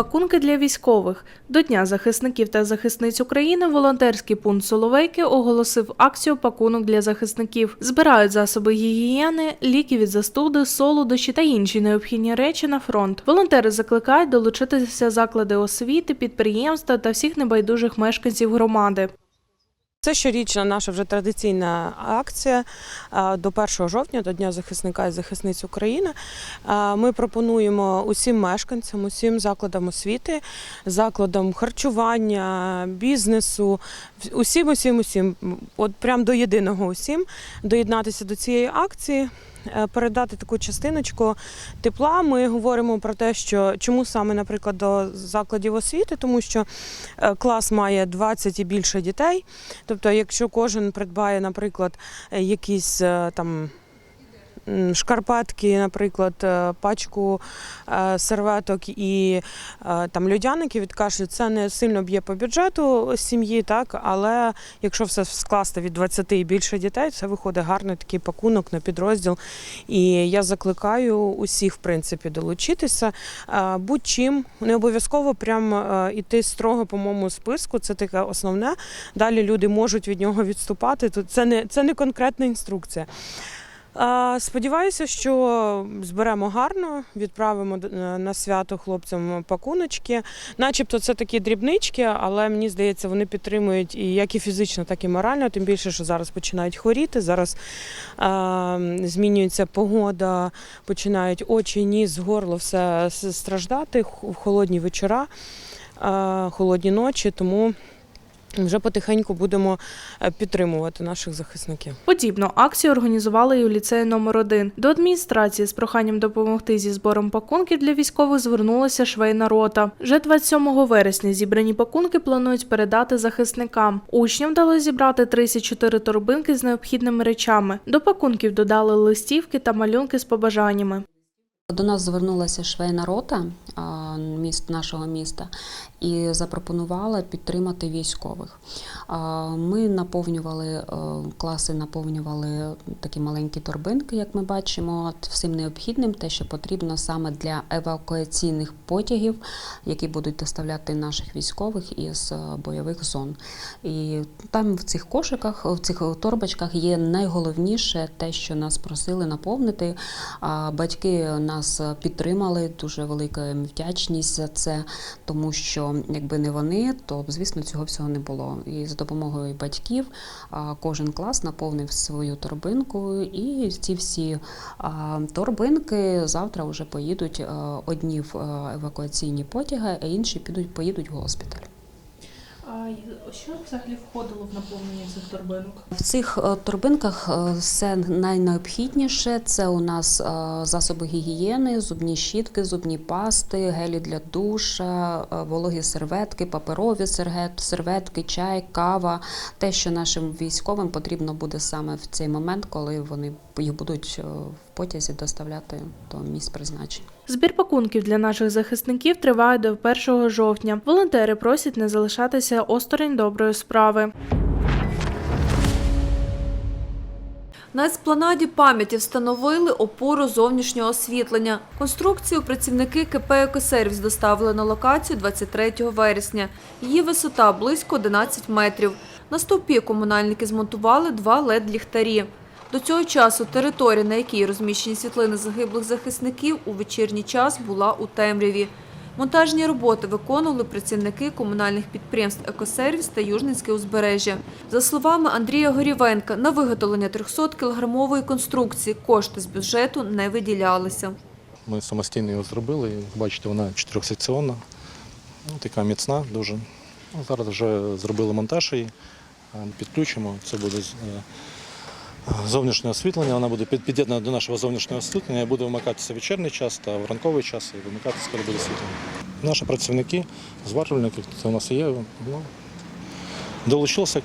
Пакунки для військових до Дня захисників та захисниць України волонтерський пункт Соловейки оголосив акцію Пакунок для захисників. Збирають засоби гігієни, ліки від застуди, солодощі та інші необхідні речі на фронт. Волонтери закликають долучитися заклади освіти, підприємства та всіх небайдужих мешканців громади. Це щорічна наша вже традиційна акція до 1 жовтня, до Дня захисника і захисниць України. Ми пропонуємо усім мешканцям, усім закладам освіти, закладам харчування, бізнесу, усім, усім, усім, от прям до єдиного усім доєднатися до цієї акції. е, Передати таку частиночку тепла. Ми говоримо про те, що чому саме, наприклад, до закладів освіти, тому що е, клас має 20 і більше дітей. Тобто, якщо кожен придбає, наприклад, якісь е, там. Шкарпетки, наприклад, е, пачку е, серветок і е, там льодяники від кашлю, це не сильно б'є по бюджету сім'ї, так але якщо все скласти від 20 і більше дітей, це виходить гарний такий пакунок на підрозділ. І я закликаю усіх, в принципі, долучитися. Будь-чим не обов'язково прям іти строго по моєму списку. Це таке основне. Далі люди можуть від нього відступати. Тут це не це не конкретна інструкція. Сподіваюся, що зберемо гарно, відправимо е, на свято хлопцям пакуночки. Начебто це такі дрібнички, але мені здається, вони підтримують і як і фізично, так і морально. Тим більше, що зараз починають хворіти. Зараз а, змінюється погода, починають очі, ніс, горло все страждати холодні вечора, а, холодні ночі. Тому вже потихеньку будемо е, підтримувати наших захисників. Подібну акцію організували і у ліцеї номер 1 До адміністрації з проханням допомогти зі збором пакунків для військових звернулася швейна рота. Вже 27 вересня зібрані пакунки планують передати захисникам. Учням вдалося зібрати 34 торбинки з необхідними речами. До пакунків додали листівки та малюнки з побажаннями. До нас звернулася швейна рота а, міст нашого міста і запропонувала підтримати військових. Ми наповнювали е, класи, наповнювали такі маленькі торбинки, як ми бачимо, всім необхідним, те, що потрібно саме для евакуаційних потягів, які будуть доставляти наших військових із е, бойових зон. І там в цих кошиках, в цих торбочках є найголовніше те, що нас просили наповнити. Батьки нас підтримали, дуже велика вдячність за це, тому що якби не вони, то звісно цього всього не було. І за допомогою батьків кожен клас наповнив свою торбинку, і ці всі торбинки завтра вже поїдуть одні в евакуаційні потяги, а інші підуть поїдуть в госпіталь. Що взагалі входило в наповнення цих торбинок? В цих е, торбинках е, все найнеобхідніше. Це у нас е, засоби гігієни, зубні щітки, зубні пасти, гелі для душа, вологі серветки, паперові серветки, чай, кава. Те, що нашим військовим потрібно буде саме в цей момент, коли вони їх будуть в потязі доставляти до місць призначення. Збір пакунків для наших захисників триває до 1 жовтня. Волонтери просять не залишатися осторонь доброї справи. На еспланаді пам'яті встановили опору зовнішнього освітлення. Конструкцію працівники КП «Екосервіс» доставили на локацію 23 вересня. Її висота близько 11 метрів. На стовпі комунальники змонтували два лед-ліхтарі. До цього часу територія, на якій розміщені світлини загиблих захисників, у вечірній час була у темряві. Монтажні роботи виконували працівники комунальних підприємств «Екосервіс» та Южницьке узбережжя. За словами Андрія Горівенка, на виготовлення 300-кілограмової конструкції кошти з бюджету не виділялися. Ми самостійно його зробили. Бачите, вона чотирьохсекціонна, ну, така міцна дуже. Ну, зараз вже зробили монтаж її, е, підключимо. Це буде зовнішнє освітлення. Вона буде під'єднана до нашого зовнішнього освітлення і буде вимикатися вечірній час та в ранковий час і вимикатися, коли буде світло. Наші працівники, зварювальники, це у нас є. Ну, долучився кож-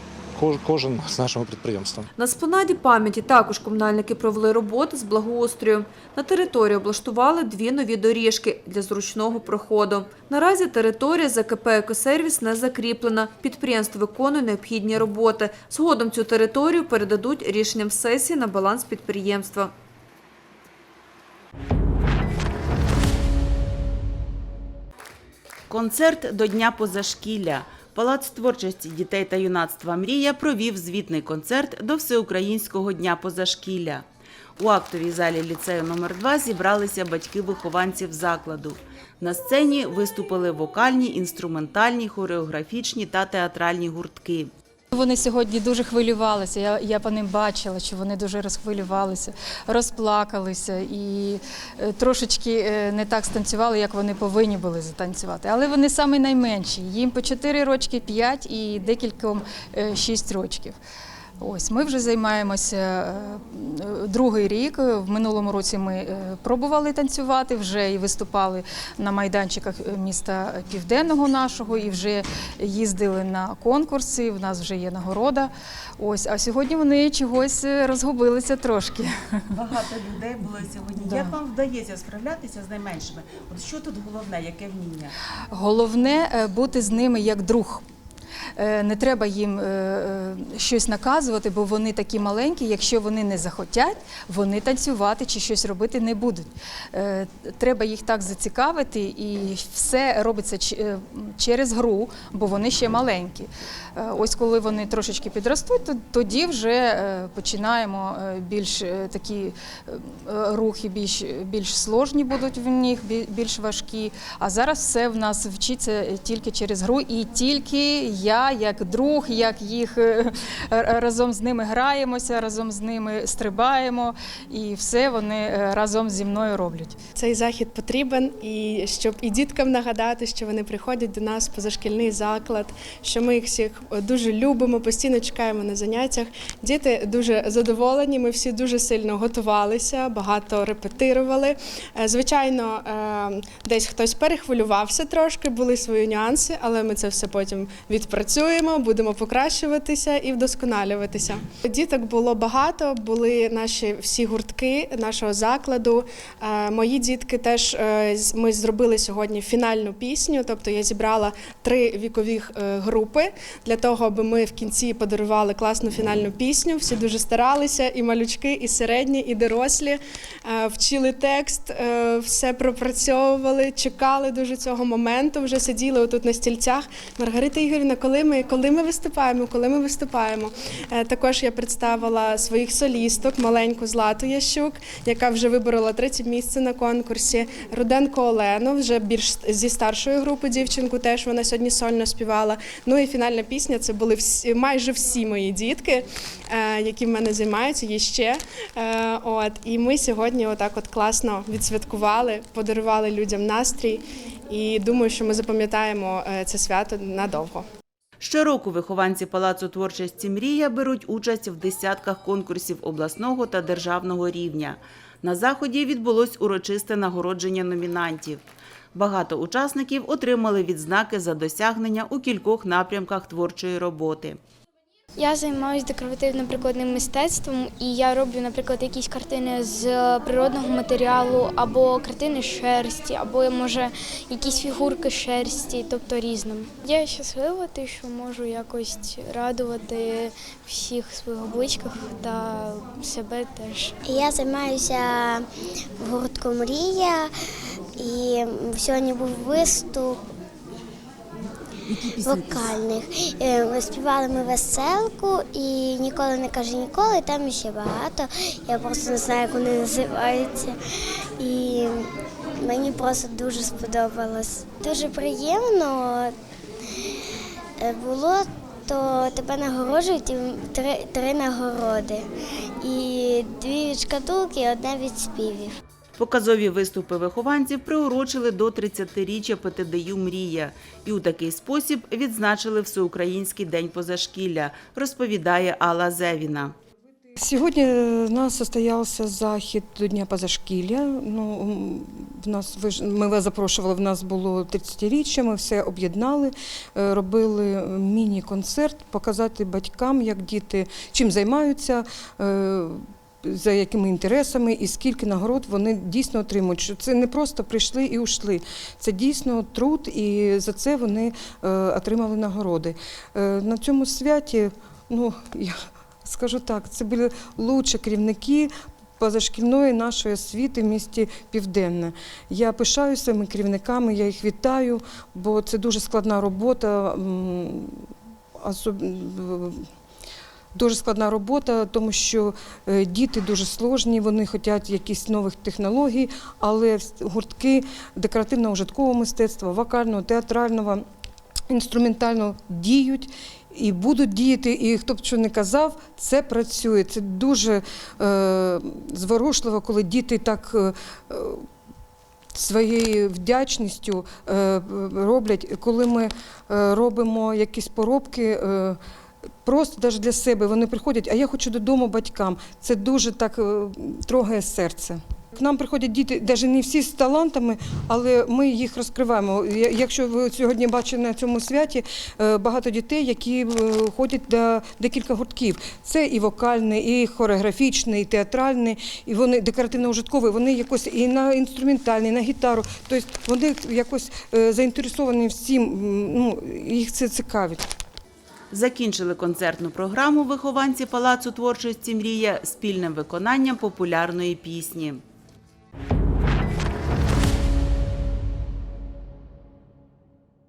кожен з нашого підприємства. На спланаді пам'яті також комунальники провели роботи з благоустрою. На території облаштували дві нові доріжки для зручного проходу. Наразі територія за КП «Екосервіс» не закріплена. Підприємство виконує необхідні роботи. Згодом цю територію передадуть рішенням сесії на баланс підприємства. Концерт до Дня позашкілля. Палац творчості дітей та юнацтва Мрія провів звітний концерт до Всеукраїнського дня позашкілля. У актовій залі ліцею номер 2 зібралися батьки вихованців закладу. На сцені виступили вокальні, інструментальні, хореографічні та театральні гуртки. Вони сьогодні дуже хвилювалися. Я, я по ним бачила, що вони дуже розхвилювалися, розплакалися і е, трошечки е, не так станцювали, як вони повинні були затанцювати. Але вони самі найменші. Їм по 4 рочки, 5 і декільком 6 рочків. Ось ми вже займаємося е, другий рік. В минулому році ми е, пробували танцювати, вже і виступали на майданчиках е, міста Південного нашого, і вже їздили на конкурси. В нас вже є нагорода. Ось, а сьогодні вони чогось розгубилися трошки. Багато людей було сьогодні. Да. Як вам вдається справлятися з найменшими? От що тут головне, яке вміння? Головне бути з ними як друг. Е, Не треба їм е, е, щось наказувати, бо вони такі маленькі. Якщо вони не захотять, вони танцювати чи щось робити не будуть. Треба їх так зацікавити, і все робиться через гру, бо вони ще маленькі. Ось коли вони трошечки підростуть, то тоді вже починаємо більш такі рухи, більш, більш сложні будуть в них, більш важкі. А зараз все в нас вчиться тільки через гру, і тільки я, як друг, як їх е, разом з ними граємося, разом з ними стрибаємо, і все вони е, разом зі мною роблять. Цей захід потрібен, і щоб і діткам нагадати, що вони приходять до нас позашкільний заклад, що ми їх всіх дуже любимо, постійно чекаємо на заняттях. Діти дуже задоволені. Ми всі дуже сильно готувалися, багато репетирували. Е, Звичайно, е, десь хтось перехвилювався трошки, були свої нюанси, але ми це все потім відпрацюємо, будемо покращуватися і вдосконалюватися. Діток було багато, були наші всі гуртки нашого закладу. Е, Мої дітки теж е, ми зробили сьогодні фінальну пісню. Тобто я зібрала три вікових е, групи для того, аби ми в кінці подарували класну фінальну пісню. Всі дуже старалися, і малючки, і середні, і дорослі. Вчили текст, все пропрацьовували, чекали дуже цього моменту. Вже сиділи отут на стільцях. Маргарита Ігорівна, коли ми, коли ми виступаємо, коли ми виступаємо. Е, Також я представила своїх солісток, маленьку Злату Ящук, яка вже виборола третє місце на конкурсі. Руденко Олену, вже більш зі старшої групи дівчинку, теж вона сьогодні сольно співала. Ну і фінальна пісня це були всі, майже всі мої дітки, е, які в мене займаються, є ще. Е, От, і ми сьогодні отак от класно відсвяткували, подарували людям настрій. І думаю, що ми запам'ятаємо це свято надовго. Щороку вихованці Палацу творчості Мрія беруть участь в десятках конкурсів обласного та державного рівня. На заході відбулось урочисте нагородження номінантів. Багато учасників отримали відзнаки за досягнення у кількох напрямках творчої роботи. Я займаюся декоративно-прикладним мистецтвом, і я роблю, наприклад, якісь картини з природного матеріалу, або картини з шерсті, або може якісь фігурки з шерсті, тобто різним. Я щаслива, те, що можу якось радувати всіх своїх обличках та себе теж. Я займаюся в гуртку Мрія і сьогодні був виступ вокальних. Е, Співали ми веселку і ніколи не каже ніколи, там ще багато. Я просто не знаю, як вони називаються. І мені просто дуже сподобалось. Дуже приємно е, було, то тебе нагороджують три, три нагороди. І дві від шкатулки, і одна від співів. Показові виступи вихованців приурочили до 30-річчя ПТДЮ Мрія і у такий спосіб відзначили Всеукраїнський день позашкілля, розповідає Алла Зевіна. Сьогодні у нас состоявся захід до Дня позашкілля. Ну, в нас, ми вас запрошували, в нас було 30-річчя, ми все об'єднали, е, робили міні-концерт, показати батькам, як діти чим займаються. За якими інтересами і скільки нагород вони дійсно отримують. Що це не просто прийшли і ушли. Це дійсно труд, і за це вони е, отримали нагороди. Е, на цьому святі, ну я скажу так, це були лучші керівники, позашкільної нашої освіти в місті Південне. Я пишаюся своїми керівниками, я їх вітаю, бо це дуже складна робота. Дуже складна робота, тому що е, діти дуже сложні, вони хочуть якісь нових технологій, але гуртки декоративно-ужиткового мистецтва, вокального, театрального, інструментального діють і будуть діяти. І хто б що не казав, це працює. Це дуже е, зворушливо, коли діти так. Е, е, Своєю вдячністю е, роблять, коли ми е, робимо якісь поробки, е, просто навіть для себе вони приходять, а я хочу додому батькам. Це дуже так е, трогає серце. К нам приходять діти, навіть не всі з талантами, але ми їх розкриваємо. Якщо ви сьогодні бачите на цьому святі е, багато дітей, які е, ходять до декілька гуртків. Це і вокальний, і хореографічний, і театральний, і вони декоративно-ужиткові, вони якось і на інструментальний, і на гітару. Тобто вони якось заінтересовані всім, ну, їх це цікавить. Закінчили концертну програму вихованці Палацу творчості Мрія спільним виконанням популярної пісні.